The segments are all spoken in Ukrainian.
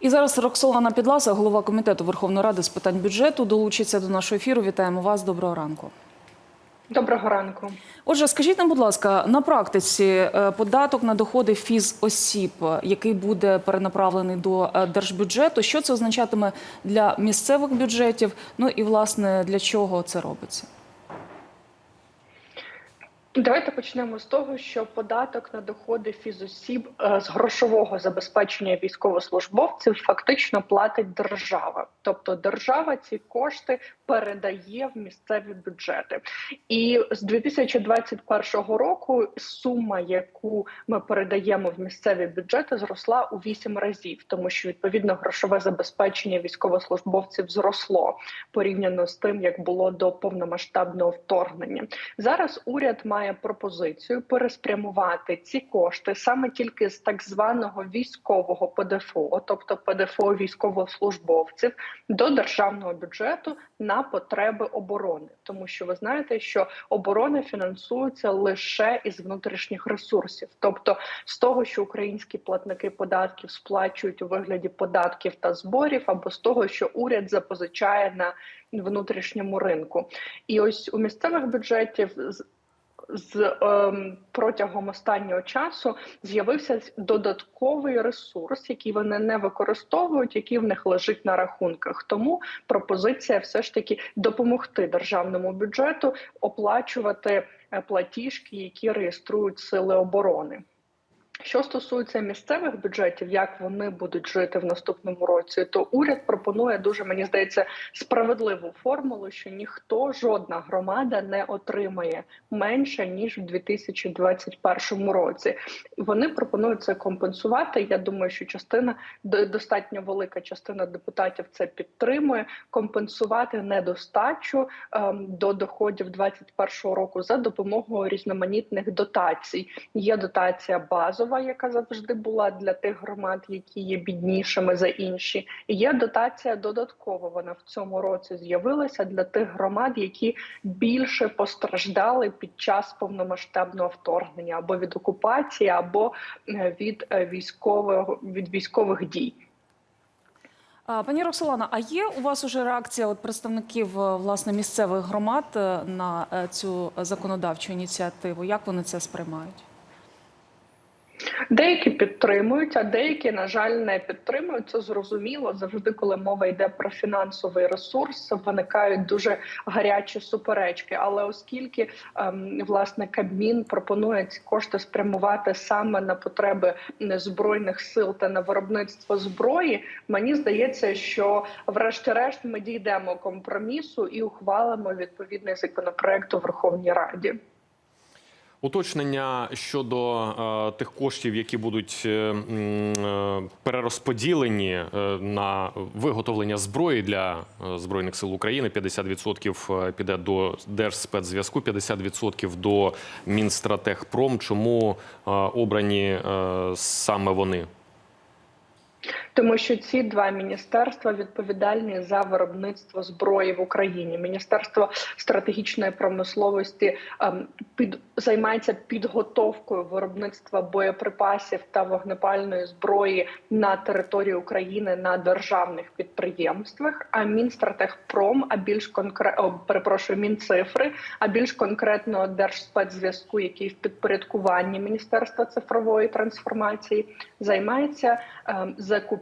І зараз Роксолана Підласа, голова комітету Верховної Ради з питань бюджету, долучиться до нашого ефіру. Вітаємо вас. Доброго ранку. Доброго ранку. Отже, скажіть нам, будь ласка, на практиці е, податок на доходи фізосіб, е, який буде перенаправлений до е, держбюджету, що це означатиме для місцевих бюджетів? Ну і власне для чого це робиться? Давайте почнемо з того, що податок на доходи фізосіб е, з грошового забезпечення військовослужбовців фактично платить держава. Тобто держава ці кошти передає в місцеві бюджети. І з 2021 року сума, яку ми передаємо в місцеві бюджети, зросла у 8 разів, тому що відповідно грошове забезпечення військовослужбовців зросло порівняно з тим, як було до повномасштабного вторгнення. Зараз уряд має пропозицію переспрямувати ці кошти саме тільки з так званого військового ПДФО, тобто ПДФО військовослужбовців, до державного бюджету на потреби оборони, тому що ви знаєте, що оборона фінансується лише із внутрішніх ресурсів, тобто з того, що українські платники податків сплачують у вигляді податків та зборів, або з того, що уряд запозичає на внутрішньому ринку, і ось у місцевих бюджетів з ем, протягом останнього часу з'явився додатковий ресурс, який вони не використовують, який в них лежить на рахунках. Тому пропозиція все ж таки допомогти державному бюджету оплачувати е, платіжки, які реєструють сили оборони. Що стосується місцевих бюджетів, як вони будуть жити в наступному році, то уряд пропонує дуже мені здається справедливу формулу, що ніхто жодна громада не отримає менше ніж в 2021 році. Вони пропонують це компенсувати. Я думаю, що частина достатньо велика частина депутатів це підтримує. Компенсувати недостачу ем, до доходів 2021 року за допомогою різноманітних дотацій. Є дотація базова яка завжди була для тих громад, які є біднішими за інші. І Є дотація додаткова. Вона в цьому році з'явилася для тих громад, які більше постраждали під час повномасштабного вторгнення або від окупації, або е, від військового від військових дій. Пані Роксолана, а є у вас уже реакція от представників е, власне місцевих громад е, на цю законодавчу ініціативу? Як вони це сприймають? Деякі підтримують, а деякі, на жаль, не підтримують. Це зрозуміло. Завжди, коли мова йде про фінансовий ресурс, виникають дуже гарячі суперечки. Але оскільки ем, власне Кабмін пропонує ці кошти спрямувати саме на потреби збройних сил та на виробництво зброї, мені здається, що врешті-решт ми дійдемо компромісу і ухвалимо відповідний законопроект у Верховній Раді. Уточнення щодо е, тих коштів, які будуть е, е, перерозподілені на виготовлення зброї для збройних сил України. 50% піде до Держспецзв'язку, 50% до Мінстратегпром. Чому обрані саме вони? Тому що ці два міністерства відповідальні за виробництво зброї в Україні. Міністерство стратегічної промисловості ем, під займається підготовкою виробництва боєприпасів та вогнепальної зброї на території України на державних підприємствах. А Мінстратегпром, а більш конкретно перепрошую, мінцифри, а більш конкретно Держспецзв'язку, який в підпорядкуванні Міністерства цифрової трансформації, займається ем,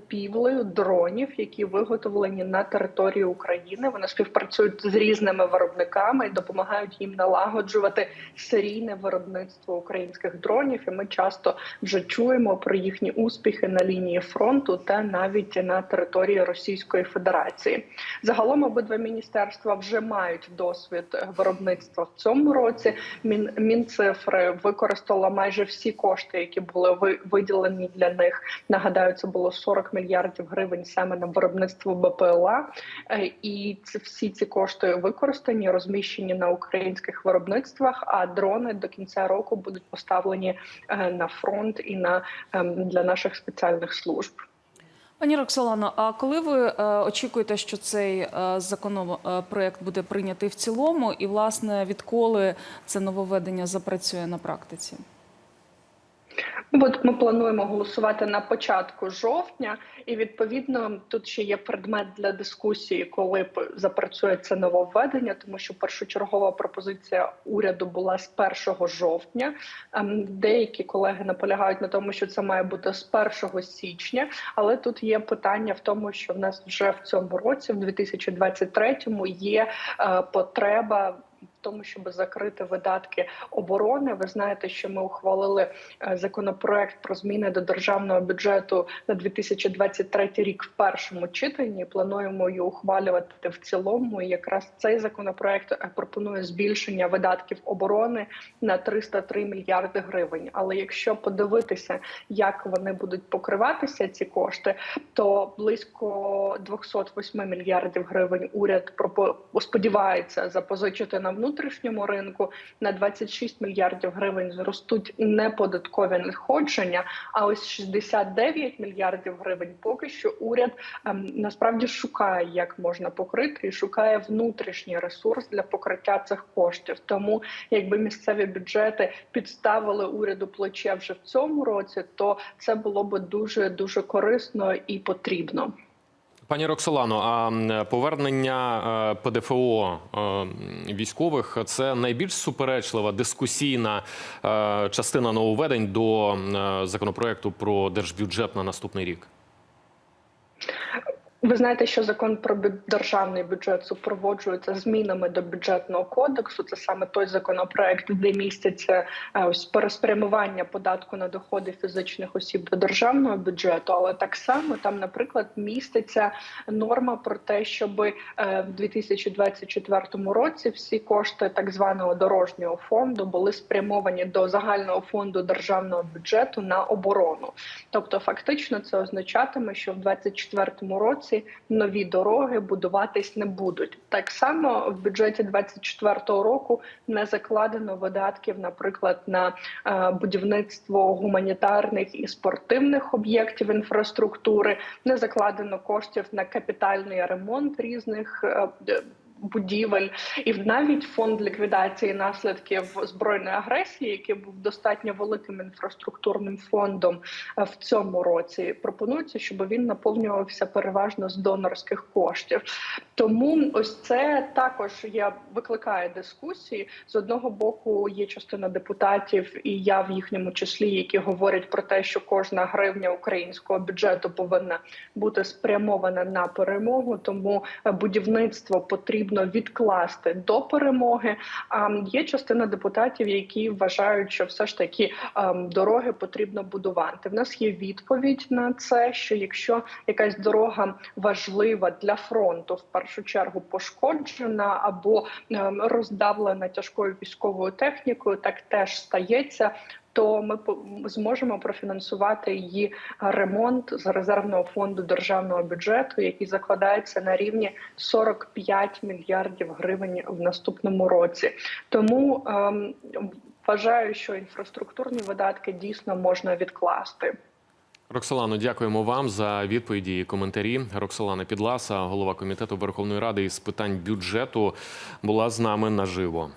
закупівлею дронів, які виготовлені на території України. Вони співпрацюють з різними виробниками і допомагають їм налагоджувати серійне виробництво українських дронів. І ми часто вже чуємо про їхні успіхи на лінії фронту та навіть на території Російської Федерації. Загалом обидва міністерства вже мають досвід виробництва в цьому році. Мін Мінцифри використала майже всі кошти, які були виділені для них. Нагадаю, це було 40 мільярдів гривень саме на виробництво БПЛА, і це всі ці кошти використані, розміщені на українських виробництвах. А дрони до кінця року будуть поставлені на фронт і на для наших спеціальних служб. Пані Роксолано, а коли ви е, очікуєте, що цей е, законопроект буде прийнятий в цілому, і власне відколи це нововведення запрацює на практиці? От ми плануємо голосувати на початку жовтня, і відповідно тут ще є предмет для дискусії, коли запрацює це нововведення, тому що першочергова пропозиція уряду була з 1 жовтня. Ем, Деякі колеги наполягають на тому, що це має бути з 1 січня, але тут є питання в тому, що в нас вже в цьому році, в 2023-му, є е, потреба. Тому, щоб закрити видатки оборони, ви знаєте, що ми ухвалили е, законопроект про зміни до державного бюджету на 2023 рік в першому читанні. Плануємо її ухвалювати в цілому. І якраз цей законопроект е, пропонує збільшення видатків оборони на 303 мільярди гривень. Але якщо подивитися, як вони будуть покриватися, ці кошти, то близько 208 мільярдів гривень уряд сподівається запозичити на внутрішньому ринку. На 26 мільярдів гривень зростуть неподаткові надходження. А ось 69 мільярдів гривень поки що уряд ем, насправді шукає, як можна покрити, і шукає внутрішній ресурс для покриття цих коштів. Тому, якби місцеві бюджети підставили уряду плече вже в цьому році, то це було би дуже дуже корисно і потрібно. Пані Роксолано, а повернення е, ПДФО е, військових це найбільш суперечлива дискусійна е, частина нововведень до законопроекту про держбюджет на наступний рік. Ви знаєте, що закон про державний бюджет супроводжується змінами до бюджетного кодексу. Це саме той законопроект, де містяться е, ось переспрямування податку на доходи фізичних осіб до державного бюджету. Але так само там, наприклад, міститься норма про те, щоб е, в 2024 році всі кошти так званого дорожнього фонду були спрямовані до загального фонду державного бюджету на оборону. Тобто, фактично, це означатиме, що в 2024 році нові дороги будуватись не будуть. Так само в бюджеті 2024 року не закладено видатків, наприклад, на е, будівництво гуманітарних і спортивних об'єктів інфраструктури, не закладено коштів на капітальний ремонт різних. Будівель і навіть фонд ліквідації наслідків збройної агресії, який був достатньо великим інфраструктурним фондом е, в цьому році, пропонується, щоб він наповнювався переважно з донорських коштів. Тому ось це також є викликає дискусії. З одного боку є частина депутатів, і я в їхньому числі, які говорять про те, що кожна гривня українського бюджету повинна бути спрямована на перемогу. Тому е, будівництво потрібно відкласти до перемоги. А є частина депутатів, які вважають, що все ж таки дороги потрібно будувати. В нас є відповідь на це, що якщо якась дорога важлива для фронту, в першу чергу пошкоджена або роздавлена тяжкою військовою технікою, так теж стається. То ми зможемо профінансувати її ремонт з резервного фонду державного бюджету, який закладається на рівні 45 мільярдів гривень в наступному році. Тому ем, вважаю, що інфраструктурні видатки дійсно можна відкласти. Роксолано, дякуємо вам за відповіді і коментарі. Роксолана Підласа, голова комітету Верховної Ради із питань бюджету, була з нами наживо.